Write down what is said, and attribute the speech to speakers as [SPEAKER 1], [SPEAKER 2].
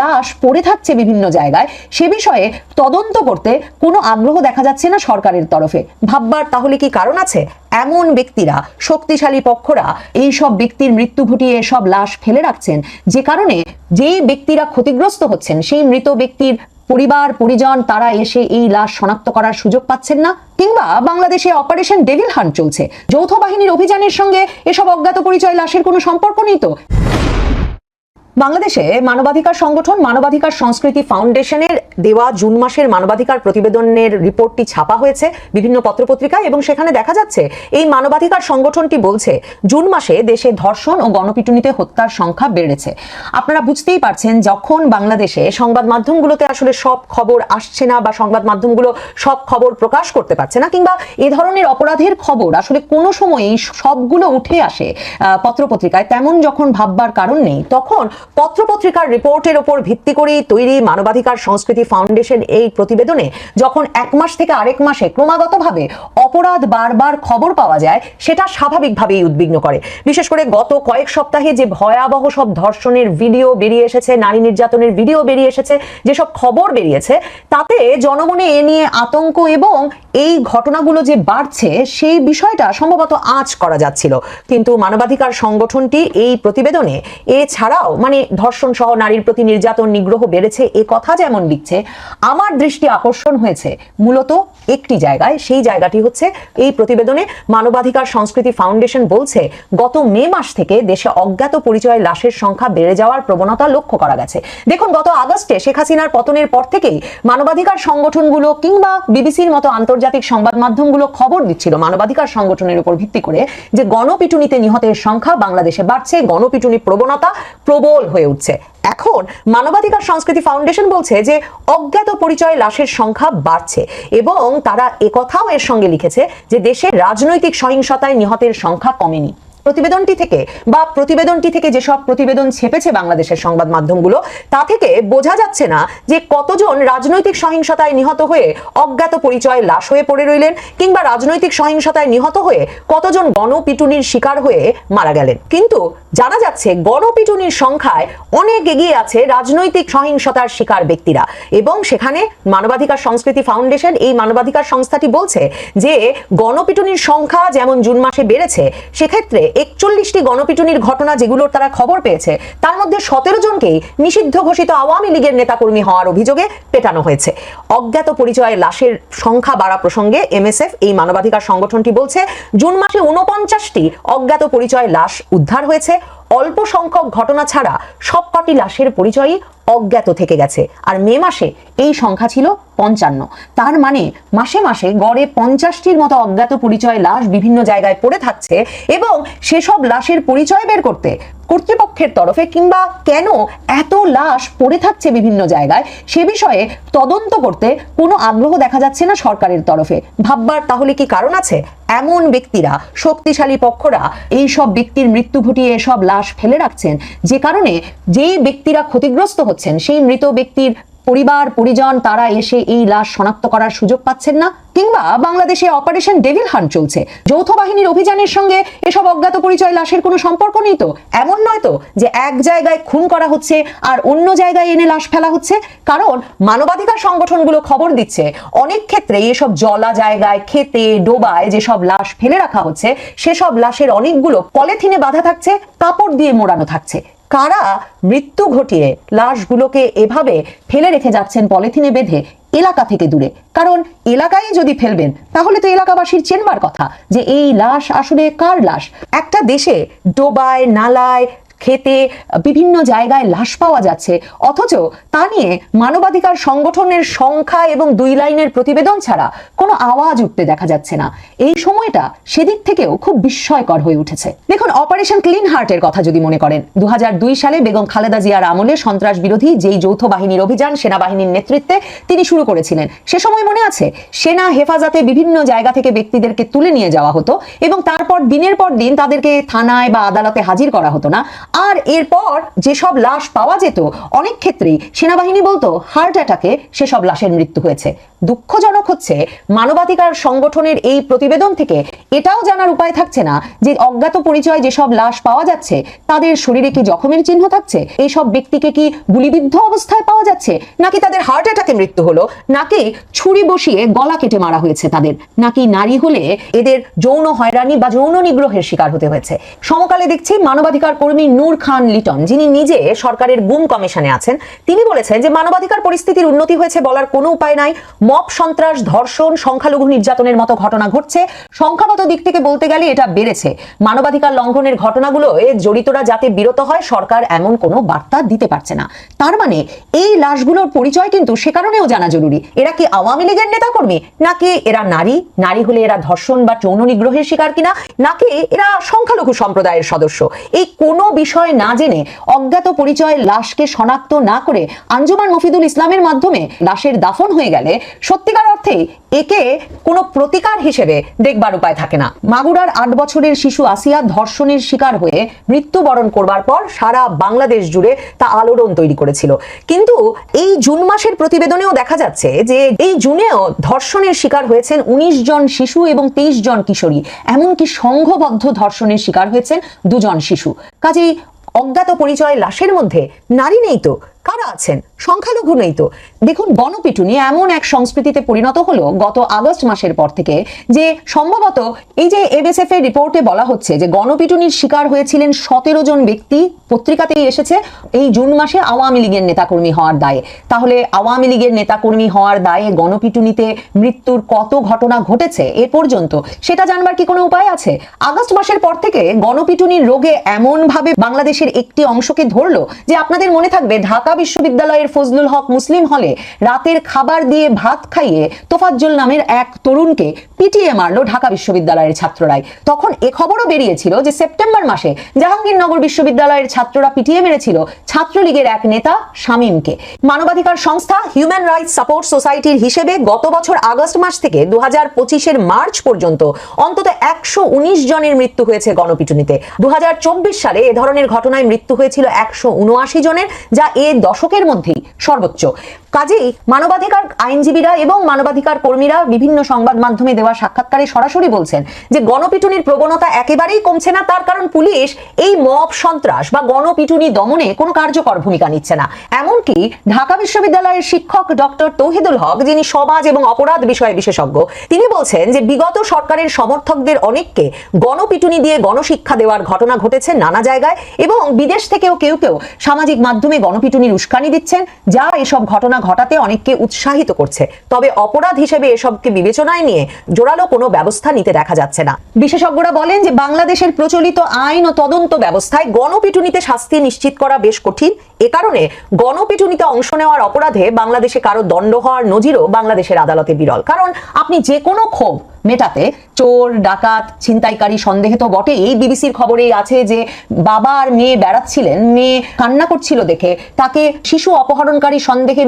[SPEAKER 1] লাশ পড়ে থাকছে বিভিন্ন জায়গায়। সে বিষয়ে তদন্ত করতে কোনো আগ্রহ দেখা যাচ্ছে না সরকারের তরফে। ভাববার তাহলে কি কারণ আছে? এমন ব্যক্তিরা, শক্তিশালী পক্ষরা এই সব ব্যক্তির মৃত্যু ঘটিয়ে সব লাশ ফেলে রাখছেন। যে কারণে যেই ব্যক্তিরা ক্ষতিগ্রস্ত হচ্ছেন, সেই মৃত ব্যক্তির পরিবার, পরিজন, তারা এসে এই লাশ শনাক্ত করার সুযোগ পাচ্ছেন না। কিংবা বাংলাদেশে অপারেশন ডেভিল হান্ট চলছে। যৌথ বাহিনীর অভিযানের সঙ্গে এসব অজ্ঞাত পরিচয়, লাশের কোনো সম্পর্ক নেই তো? বাংলাদেশে মানবাধিকার সংগঠন, মানবাধিকার সংস্কৃতি ফাউন্ডেশনের দেওয়া জুন মাসের মানবাধিকার প্রতিবেদনের রিপোর্টটি ছাপা হয়েছে বিভিন্ন পত্রপত্রিকায় এবং সেখানে দেখা যাচ্ছে এই মানবাধিকার সংগঠনটি বলছে, জুন মাসে দেশে ধর্ষণ ও গণপিটুনিতে হত্যার সংখ্যা বেড়েছে। আপনারা বুঝতেই পারছেন যখন বাংলাদেশে সংবাদ মাধ্যমগুলোতে আসলে সব খবর আসছে না বা সংবাদ মাধ্যমগুলো সব খবর প্রকাশ করতে পারছে না কিংবা এ ধরনের অপরাধের খবর আসলে কোনো সময়ই সবগুলো উঠে আসে পত্রপত্রিকায় তেমন যখন ভাববার কারণ নেই, তখন পত্রপত্রিকার রিপোর্টের ওপর ভিত্তি করেই তৈরি মানবাধিকার সংস্কৃতি ফাউন্ডেশন এই প্রতিবেদনে যখন এক মাস থেকে আরেক মাসে ক্রমাগতভাবে অপরাধ বারবার খবর পাওয়া যায়, সেটা স্বাভাবিকভাবেই উদ্বিগ্ন করে। বিশেষ করে গত কয়েক সপ্তাহে যে ভয়াবহ সব ধর্ষণের ভিডিও বেরিয়ে এসেছে, নারী নির্যাতনের ভিডিও বেরিয়ে এসেছে, যেসব খবর বেরিয়েছে, তাতে জনমনে এ নিয়ে আতঙ্ক এবং এই ঘটনাগুলো যে বাড়ছে, সেই বিষয়টা সম্ভবত আঁচ করা যাচ্ছিল। কিন্তু মানবাধিকার সংগঠনটি এই প্রতিবেদনে এছাড়াও মানে ধর্ষণ সহ নারীর প্রতি নির্যাতন নিগ্রহ বেড়েছে, এ কথা যেমন লিখছে, আমার দৃষ্টি আকর্ষণ হয়েছে। মূলত একটি জায়গায়, সেই জায়গাটি হচ্ছে এই প্রতিবেদনে মানবাধিকার সংস্কৃতি ফাউন্ডেশন বলছে, গত মে মাস থেকে দেশে অজ্ঞাত পরিচয় লাশের সংখ্যা বেড়ে যাওয়ার প্রবণতা লক্ষ্য করা গেছে। দেখুন, গত আগস্টে শেখ হাসিনার পতনের পর থেকেই মানবাধিকার সংগঠনগুলো কিংবা বিবিসির মতো আন্তর্জাতিক সংবাদ মাধ্যমগুলো খবর দিচ্ছিল মানবাধিকার সংগঠনের উপর ভিত্তি করে যে গণপিটুনিতে নিহতের সংখ্যা বাংলাদেশে বাড়ছে গণপিটুনি প্রবণতা প্রবল হয়ে উঠছে। এখন মানবাধিকার সংস্কৃতি ফাউন্ডেশন বলছে যে অজ্ঞাত পরিচয় লাশের সংখ্যা বাড়ছে এবং তারা একথাও এর সঙ্গে লিখেছে যে দেশে রাজনৈতিক সহিংসতায় নিহতের সংখ্যা কমেনি। প্রতিবেদনটি থেকে বা প্রতিবেদনটি থেকে যেসব প্রতিবেদন ছেপেছে বাংলাদেশের সংবাদ মাধ্যমগুলো, তা থেকে বোঝা যাচ্ছে না যে কতজন রাজনৈতিক সহিংসতায় নিহত হয়ে অজ্ঞাত পরিচয় লাশ হয়ে পড়ে রইলেন কিংবা রাজনৈতিক সহিংসতায় নিহত হয়ে কতজন গণপিটুনির শিকার হয়ে মারা গেলেন। কিন্তু জানা যাচ্ছে গণপিটুনির সংখ্যায় অনেক এগিয়ে আছে রাজনৈতিক সহিংসতার শিকার ব্যক্তিরা এবং সেখানে মানবাধিকার সংস্কৃতি ফাউন্ডেশন এই মানবাধিকার সংস্থাটি বলছে যে গণপিটুনির সংখ্যা যেমন জুন মাসে বেড়েছে, সেক্ষেত্রে একচল্লিশটি গণপিটুনির ঘটনা যেগুলোর তারা খবর পেয়েছে, তার মধ্যে সতেরো জনকেই নিষিদ্ধ ঘোষিত আওয়ামী লীগের নেতাকর্মী হওয়ার অভিযোগে পেটানো হয়েছে। অজ্ঞাত পরিচয়ে লাশের সংখ্যা বাড়া প্রসঙ্গে এমএসএফ, এই মানবাধিকার সংগঠনটি বলছে, জুন মাসে ঊনপঞ্চাশটি অজ্ঞাত পরিচয় লাশ উদ্ধার হয়েছে। অল্প সংখ্যক ঘটনা ছাড়া সবকটি লাশের পরিচয়ই অজ্ঞাত থেকে গেছে। আর মে মাসে এই সংখ্যা ছিল পঞ্চান্ন। তার মানে মাসে মাসে গড়ে পঞ্চাশটির মতো অজ্ঞাত পরিচয় লাশ বিভিন্ন জায়গায় পড়ে থাকছে এবং সেসব লাশের পরিচয় বের করতে কর্তৃপক্ষের তরফে কিংবা কেন এত লাশ পড়ে থাকছে বিভিন্ন জায়গায়, সে বিষয়ে তদন্ত করতে কোনো আগ্রহ দেখা যাচ্ছে না সরকারের তরফে। ভাববার তাহলে কি কারণ আছে? এমন ব্যক্তিরা, শক্তিশালী পক্ষরা এই সব ব্যক্তির মৃত্যু ঘটিয়ে সব লাশ ফেলে রাখছেন, যে কারণে যেই ব্যক্তিরা ক্ষতিগ্রস্ত হচ্ছেন, সেই মৃত ব্যক্তির পরিবার, পরিজন, তারা এসে এই লাশ শনাক্ত করার সুযোগ পাচ্ছেন না, কিংবা বাংলাদেশে অপারেশন ডেভিল হান্ট চলছে। যৌথ বাহিনীর অভিযানের সঙ্গে এসব অজ্ঞাত পরিচয় লাশের কোনো সম্পর্ক নেই তো? এমন নয় তো যে এক জায়গায় খুন করা হচ্ছে আর অন্য জায়গায় এনে লাশ ফেলা হচ্ছে? কারণ মানবাধিকার সংগঠনগুলো খবর দিচ্ছে, অনেক ক্ষেত্রে এসব জলা জায়গায় খেতে ডোবায় যেসব লাশ ফেলে রাখা হচ্ছে, সেসব লাশের অনেকগুলো পলিথিনে বাঁধা থাকছে, কাপড় দিয়ে মোড়ানো থাকছে। কারা মৃত্যু ঘটিয়ে লাশগুলোকে এভাবে ফেলে রেখে যাচ্ছেন পলিথিনে বেঁধে এলাকা থেকে দূরে? কারণ এলাকায় যদি ফেলবেন, তাহলে তো এলাকাবাসীর চেনবার কথা যে এই লাশ আসলে কার লাশ? একটা দেশে ডোবায়, নালায় খেতে বিভিন্ন জায়গায় লাশ পাওয়া যাচ্ছে। অথচ তা নিয়ে মানবাধিকার সংগঠনের সংখ্যা এবং দুই লাইনের প্রতিবেদন ছাড়া কোনো আওয়াজ উঠতে দেখা যাচ্ছে না। এই সময়টা সেদিক থেকেও খুব বিস্ময়কর হয়ে উঠেছে। দেখুন, অপারেশন ক্লিন হার্টের কথা যদি মনে করেন। দু সালে বেগম খালেদা জিয়ার আমলে সন্ত্রাস বিরোধী যেই যৌথ বাহিনীর অভিযান, সেনাবাহিনীর নেতৃত্বে তিনি শুরু করেছিলেন। সে সময় মনে আছে, সেনা হেফাজতে বিভিন্ন জায়গা থেকে ব্যক্তিদেরকে তুলে নিয়ে যাওয়া হতো এবং তারপর দিনের পর দিন তাদেরকে থানায় বা আদালতে হাজির করা হতো না। আর এরপর যেসব লাশ পাওয়া যেত, অনেক ক্ষেত্রেই সেনাবাহিনী বলতো হার্ট অ্যাটাকে সেসব লাশের মৃত্যু হয়েছে। দুঃখজনক হচ্ছে, মানবাধিকার সংগঠনের এই প্রতিবেদন থেকে এটাও জানার উপায় থাকছে না যে অজ্ঞাত পরিচয় যেসব লাশ পাওয়া যাচ্ছে, তাদের শরীরে কি জখমের চিহ্ন থাকছে? এইসব ব্যক্তিকে কি গুলিবিদ্ধ অবস্থায় পাওয়া যাচ্ছে? নাকি তাদের হার্ট অ্যাটাকে মৃত্যু হলো? নাকি ছুরি বসিয়ে গলা কেটে মারা হয়েছে তাদের? নাকি নারী হলে এদের যৌন হয়রানি বা যৌন নিগ্রহের শিকার হতে হয়েছে? সমকালে দেখছি মানবাধিকার কর্মী নূর খান লিটন, যিনি নিজে সরকারের গুম কমিশনে আছেন, তিনি বলেছেন যে মানবাধিকার পরিস্থিতির উন্নতি হয়েছে বলার কোনো উপায় নাই। মব সন্ত্রাস, ধর্ষণ, সংখ্যালঘু নির্যাতনের মতো ঘটনা ঘটছে। সংখ্যাগত দিক থেকে বলতে গেলে এটা বেড়েছে। মানবাধিকার লঙ্ঘনের ঘটনাগুলো জড়িতরা যাতে বিরত হয়, সরকার এমন কোনো বার্তা দিতে পারছে না। তার মানে এই লাশগুলোর পরিচয় কিন্তু সে কারণেও জানা জরুরি। এরা কি আওয়ামী লীগের নেতাকর্মী? নাকি এরা নারী? নারী হলে এরা ধর্ষণ বা যৌন নিগ্রহের শিকার কিনা? নাকি এরা সংখ্যালঘু সম্প্রদায়ের সদস্য? এই কোনো বিষয় না জেনে অজ্ঞাত পরিচয় লাশকে শনাক্ত না করে আঞ্জুমান মফিদুল ইসলামের মাধ্যমে লাশের দাফন হয়ে গেলে সত্যিকার অর্থেই একে কোনো প্রতিকার হিসেবে দেখবার উপায় থাকে না। মাগুরার আট বছরের শিশু আসিয়া ধর্ষণের শিকার হয়ে মৃত্যুবরণ করবার পর সারা বাংলাদেশ জুড়ে তা আলোড়ন তৈরি করেছিল। কিন্তু এই জুন মাসের প্রতিবেদনেও দেখা যাচ্ছে যে এই জুনেও ধর্ষণের শিকার হয়েছেন উনিশ জন শিশু এবং তেইশ জন কিশোরী। এমনকি সংঘবদ্ধ ধর্ষণের শিকার হয়েছেন দুজন শিশু। কাজেই অজ্ঞাত পরিচয় লাশের মধ্যে নারী নেই তো? কারা আছেন? সংখ্যালঘু নেই তো। দেখুন, গণপিটুনি এমন এক সংস্কৃতিতে পরিণত হলো গত আগস্ট মাসের পর থেকে যে সম্ভবত এই যে এবিএসএফ এর রিপোর্টে বলা হচ্ছে যে গণপিটুনির শিকার হয়েছিলেন সতেরো জন ব্যক্তি, পত্রিকাতেই এসেছে, এই জুন মাসে আওয়ামী লীগের নেতাকর্মী হওয়ার দায়ে। তাহলে আওয়ামী লীগের নেতাকর্মী হওয়ার দায়ে গণপিটুনিতে মৃত্যুর কত ঘটনা ঘটেছে এ পর্যন্ত, সেটা জানবার কি কোনো উপায় আছে? আগস্ট মাসের পর থেকে গণপিটুনির রোগে এমন ভাবে বাংলাদেশের একটি অংশকে ধরলো যে আপনাদের মনে থাকবে ঢাকা বিশ্ববিদ্যালয়ের ফজলুল হক মুসলিম হলে রাতের খাবার দিয়ে ভাত খাইয়ে তোফাজ্জল নামের এক তরুণকে পিটিয়ে মারলো ঢাকা বিশ্ববিদ্যালয়ের ছাত্ররাই। তখন এ খবরও বেরিয়েছিল যে সেপ্টেম্বর মাসে জাহাঙ্গীরনগর বিশ্ববিদ্যালয়ের ছাত্ররা পিটিয়ে মেরেছিল ছাত্রলীগের এক নেতা শামীমকে। মানবাধিকার সংস্থা হিউম্যান রাইটস সাপোর্ট সোসাইটির হিসেবে গত বছর আগস্ট মাস থেকে দু হাজার পঁচিশের মার্চ পর্যন্ত অন্তত একশো উনিশ জনের মৃত্যু হয়েছে গণপিটুনিতে। দু হাজার চব্বিশ সালে এ ধরনের ঘটনায় মৃত্যু হয়েছিল একশো উনআশি জনের, যা এ দশকের মধ্যেই সর্বোচ্চ। কাজেই মানবাধিকার আইনজীবীরা এবং মানবাধিকার কর্মীরা বিভিন্ন সংবাদ মাধ্যমে দেওয়া সাক্ষাৎকারে সরাসরি বলছেন যে গণপিটুনির প্রবণতা একেবারেই কমছে না, তার কারণ পুলিশ এই মব সন্ত্রাস বা গণপিটুনি দমনে কোনো কার্যকর ভূমিকা নিচ্ছে না। এমনকি ঢাকা বিশ্ববিদ্যালয়ের শিক্ষক ডক্টর তৌহিদুল হক, যিনি সমাজ এবং অপরাধ বিষয়ে বিশেষজ্ঞ, তিনি বলছেন যে বিগত সরকারের সমর্থকদের অনেককে গণপিটুনি দিয়ে গণশিক্ষা দেওয়ার ঘটনা ঘটেছে নানা জায়গায় এবং বিদেশ থেকেও কেউ কেউ সামাজিক মাধ্যমে গণপিটুনির উস্কানি দিচ্ছেন, যা এসব ঘটনা ঘটাতে অনেককে উৎসাহিত করছে। তবে অপরাধ হিসেবে এসবকে বিবেচনায় নিয়ে জোরালো কোনো ব্যবস্থা নিতে দেখা যাচ্ছে না। বিশেষজ্ঞরা বলেন যে বাংলাদেশের প্রচলিত আইন ও তদন্ত ব্যবস্থায় গণপিটুনিতে শাস্তি নিশ্চিত করা বেশ কঠিন। এ কারণে গণপিটুনিতে অংশ নেওয়ার অপরাধে বাংলাদেশে কারও দণ্ড হওয়ার নজিরও বাংলাদেশের আদালতে বিরল। কারণ আপনি যে কোনো ক্ষোভ মেটাতে চোর, ডাকাত, ছিনতাইকারী সন্দেহে তো বটে এই বিবিসির খবরেই আছে যে বাবা আর মেয়ে বেড়াচ্ছিলেন। মেয়ে কান্না করছিল দেখে। তাকে শিশু অপহরণকারী সন্দেহে